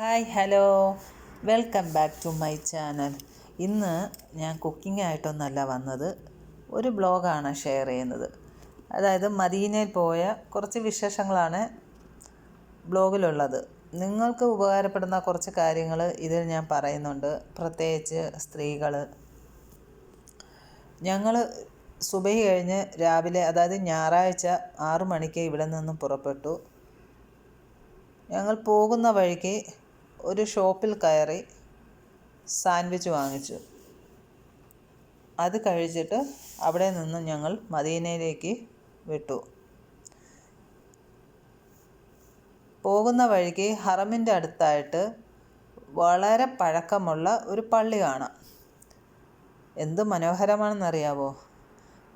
Hi hello. Welcome back to my channel. ഇന്ന് ഞാൻ cooking ആയിട്ടൊന്നല്ല വന്നത്. ഒരു ബ്ലോഗാണ് ഷെയർ ചെയ്യുന്നത്. അതായത് മദീനയിൽ പോയ കുറച്ച് വിശേഷങ്ങളാണ് ബ്ലോഗിലുള്ളത്. നിങ്ങൾക്ക് ഉപകാരപ്പെടുന്ന കുറച്ച് കാര്യങ്ങൾ ഇതിൽ ഞാൻ പറയുന്നുണ്ട്. പ്രത്യേകിച്ച് സ്ത്രീകൾ ഞങ്ങൾ സുബഹി കഴിഞ്ഞ് രാവിലെ അതായത് ഞായറാഴ്ച ആറു മണിക്ക് ഇവിടെ നിന്നും പുറപ്പെട്ടു. ഞങ്ങൾ പോകുന്ന വഴിക്ക് ഒരു ഷോപ്പിൽ കയറി സാൻഡ്വിച്ച് വാങ്ങിച്ചു. അത് കഴിച്ചിട്ട് അവിടെ നിന്ന് ഞങ്ങൾ മദീനയിലേക്ക് വിട്ടു. പോകുന്ന വഴിക്ക് ഹറമിന്റെ അടുത്തായിട്ട് വളരെ പഴക്കമുള്ള ഒരു പള്ളി കാണാം. എന്ത് മനോഹരമാണെന്നറിയാവോ?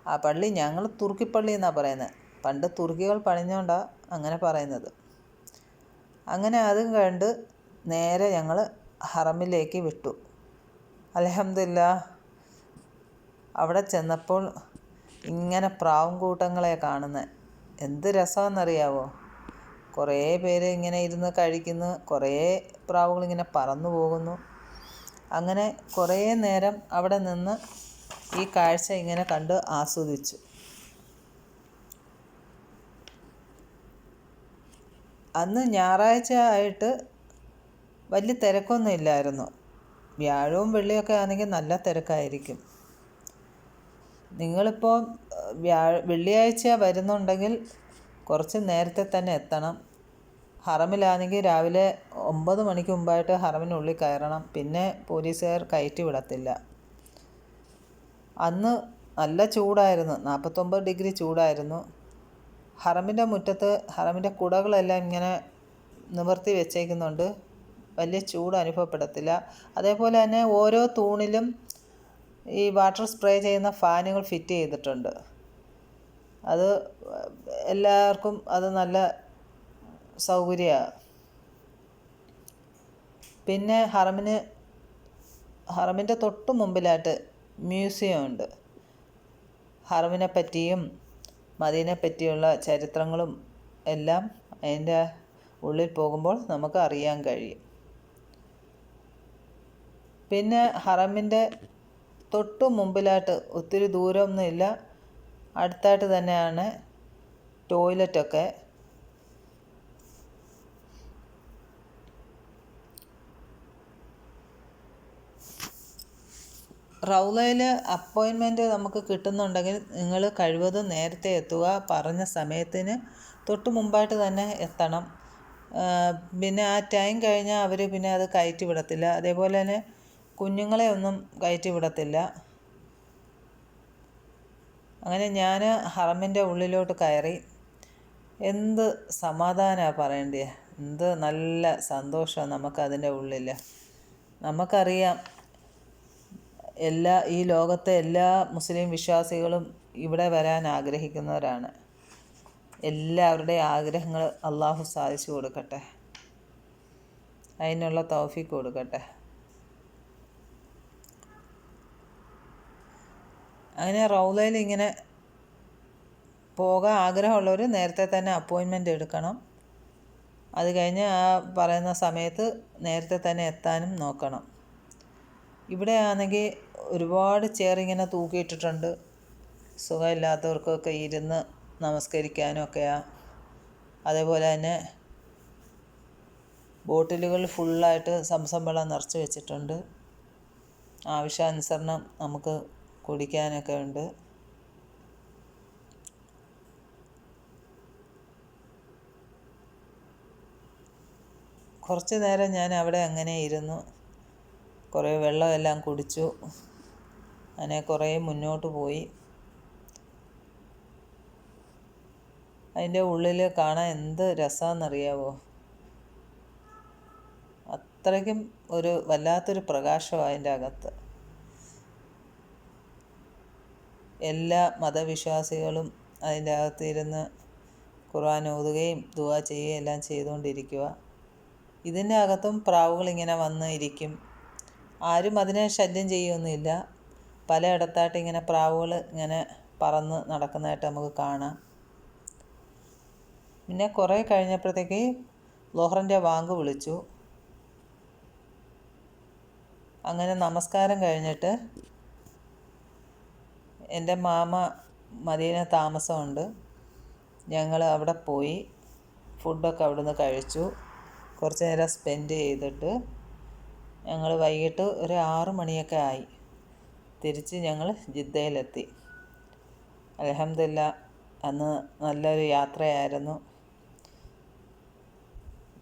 ആ പള്ളി ഞങ്ങൾ തുർക്കിപ്പള്ളി എന്നാണ് പറയുന്നത് പണ്ട് തുർക്കികൾ പണിഞ്ഞുകൊണ്ടാണ് അങ്ങനെ പറയുന്നത്. അങ്ങനെ അതും കണ്ട് നേരെ ഞങ്ങൾ ഹറമിലേക്ക് വിട്ടു. അലഹമില്ല അവിടെ ചെന്നപ്പോൾ ഇങ്ങനെ പ്രാവും കൂട്ടങ്ങളെ കാണുന്നത് എന്ത് രസമാണെന്നറിയാവോ കുറേ പേര് ഇങ്ങനെ ഇരുന്ന് കഴിക്കുന്നു കുറേ പ്രാവുകൾ ഇങ്ങനെ പറന്നു പോകുന്നു. അങ്ങനെ കുറേ നേരം അവിടെ നിന്ന് ഈ കാഴ്ച ഇങ്ങനെ കണ്ട് ആസ്വദിച്ചു. അന്ന് ഞായറാഴ്ച ആയിട്ട് വലിയ തിരക്കൊന്നും ഇല്ലായിരുന്നു. വ്യാഴവും വെള്ളിയൊക്കെ ആണെങ്കിൽ നല്ല തിരക്കായിരിക്കും. നിങ്ങളിപ്പോൾ വ്യാഴ വെള്ളിയാഴ്ച വരുന്നുണ്ടെങ്കിൽ കുറച്ച് നേരത്തെ തന്നെ എത്തണം. ഹറമിലാണെങ്കിൽ രാവിലെ ഒമ്പത് മണിക്ക് മുമ്പായിട്ട് ഹറമിനുള്ളിൽ കയറണം. പിന്നെ പോലീസുകാർ കയറ്റി വിടത്തില്ല. അന്ന് നല്ല ചൂടായിരുന്നു. നാൽപ്പത്തൊമ്പത് ഡിഗ്രി ചൂടായിരുന്നു. ഹറമിന്റെ മുറ്റത്ത് ഹറമിന്റെ കുടകളെല്ലാം ഇങ്ങനെ നിവർത്തി വെച്ചേക്കുന്നുണ്ട്. വലിയ ചൂട് അനുഭവപ്പെടത്തില്ല. അതേപോലെ തന്നെ ഓരോ തൂണിലും ഈ വാട്ടർ സ്പ്രേ ചെയ്യുന്ന ഫാനുകൾ ഫിറ്റ് ചെയ്തിട്ടുണ്ട്. അത് എല്ലാവർക്കും അത് നല്ല സൗകര്യമാണ് പിന്നെ ഹറമിന് ഹറമിന്റെ തൊട്ട് മുമ്പിലായിട്ട് മ്യൂസിയം ഉണ്ട് ഹറമിനെ പറ്റിയും മദീനെ പറ്റിയുള്ള ചരിത്രങ്ങളും എല്ലാം അതിന്റെ ഉള്ളിൽ പോകുമ്പോൾ നമുക്ക് അറിയാൻ കഴിയും. പിന്നെ ഹറമിന്റെ തൊട്ട് മുമ്പിലായിട്ട് ഒത്തിരി ദൂരമൊന്നും ഇല്ല. അടുത്തായിട്ട് തന്നെയാണ് ടോയ്ലറ്റൊക്കെ. റൗലയിൽ അപ്പോയിൻമെന്റ് നമുക്ക് കിട്ടുന്നുണ്ടെങ്കിൽ നിങ്ങൾ കഴിവതും നേരത്തെ എത്തുക. പറഞ്ഞ സമയത്തിന് തൊട്ട് മുമ്പായിട്ട് തന്നെ എത്തണം. പിന്നെ ആ ടൈം കഴിഞ്ഞാൽ അവർ പിന്നെ അത് കയറ്റി വിടത്തില്ല. അതേപോലെ തന്നെ കുഞ്ഞുങ്ങളെ ഒന്നും കയറ്റി വിടത്തില്ല. അങ്ങനെ ഞാൻ ഹറമിന്റെ ഉള്ളിലോട്ട് കയറി. എന്ത് സമാധാനമാണ് പറയേണ്ടത് എന്ത് നല്ല സന്തോഷമാണ് നമുക്കതിന്റെ ഉള്ളിൽ നമുക്കറിയാം എല്ലാ ഈ ലോകത്തെ എല്ലാ മുസ്ലിം വിശ്വാസികളും ഇവിടെ വരാൻ ആഗ്രഹിക്കുന്നവരാണ്. എല്ലാവരുടെയും ആഗ്രഹങ്ങൾ അള്ളാഹു സാധിച്ചു കൊടുക്കട്ടെ. അതിനുള്ള തൗഫീക്ക് കൊടുക്കട്ടെ. അങ്ങനെ റൗലയിൽ ഇങ്ങനെ പോകാൻ ആഗ്രഹമുള്ളവർ നേരത്തെ തന്നെ അപ്പോയിൻമെന്റ് എടുക്കണം. അത് കഴിഞ്ഞ് ആ പറയുന്ന സമയത്ത് നേരത്തെ തന്നെ എത്താനും നോക്കണം. ഇവിടെ ആണെങ്കിൽ ഒരുപാട് ചെയർ ഇങ്ങനെ തൂക്കിയിട്ടിട്ടുണ്ട്. സുഖമില്ലാത്തവർക്കൊക്കെ ഇരുന്ന് നമസ്കരിക്കാനും ഒക്കെയാണ് അതേപോലെ തന്നെ ബോട്ടിലുകൾ ഫുള്ളായിട്ട് സംസം വെള്ളം നിറച്ച് വെച്ചിട്ടുണ്ട്. ആവശ്യാനുസരണം നമുക്ക് കുടിക്കാനൊക്കെ ഉണ്ട്. കുറച്ച് നേരം ഞാൻ അവിടെ അങ്ങനെ ഇരുന്നു. കുറേ വെള്ളമെല്ലാം കുടിച്ചു. അങ്ങനെ കുറേ മുന്നോട്ട് പോയി. അതിന്റെ ഉള്ളിൽ കാണാൻ എന്ത് രസമെന്നറിയാവോ അത്രയ്ക്കും ഒരു വല്ലാത്തൊരു പ്രകാശമാണ് അതിന്റെ അകത്ത്. എല്ലാ മതവിശ്വാസികളും അതിന്റെ അകത്തിരുന്ന് ഖുർആൻ ഓതുകയും ദുവാ ചെയ്യുകയും എല്ലാം ചെയ്തുകൊണ്ടിരിക്കുക. ഇതിന്റെ അകത്തും പ്രാവുകൾ ഇങ്ങനെ വന്ന് ഇരിക്കും. ആരും അതിനെ ശല്യം ചെയ്യുമൊന്നുമില്ല പലയിടത്തായിട്ട് ഇങ്ങനെ പ്രാവുകൾ ഇങ്ങനെ പറന്ന് നടക്കുന്നതായിട്ട് നമുക്ക് കാണാം. പിന്നെ കുറേ കഴിഞ്ഞപ്പോഴത്തേക്ക് ലോഹറിന്റെ വാങ്ക് വിളിച്ചു. അങ്ങനെ നമസ്കാരം കഴിഞ്ഞിട്ട് എന്റെ മാമ മദീന താമസമുണ്ട്. ഞങ്ങൾ അവിടെ പോയി ഫുഡൊക്കെ അവിടുന്ന് കഴിച്ചു. കുറച്ച് നേരം സ്പെൻഡ് ചെയ്തിട്ട് ഞങ്ങൾ വൈകിട്ട് ഒരു ആറ് മണിയൊക്കെ ആയി. തിരിച്ച് ഞങ്ങൾ ജിദ്ദയിലെത്തി. അലഹമില്ല അന്ന് നല്ലൊരു യാത്രയായിരുന്നു.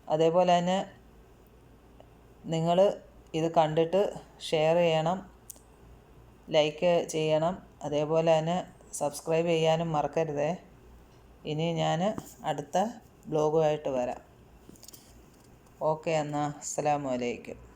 അതേപോലെ തന്നെ നിങ്ങൾ ഇത് കണ്ടിട്ട് ഷെയർ ചെയ്യണം. ലൈക്ക് ചെയ്യണം. അതേപോലെ തന്നെ സബ്സ്ക്രൈബ് ചെയ്യാനും മറക്കരുതേ. ഇനി ഞാൻ അടുത്ത ബ്ലോഗുമായിട്ട് വരാം. ഓക്കെ എന്നാൽ അസ്സലാമു അലൈക്കും.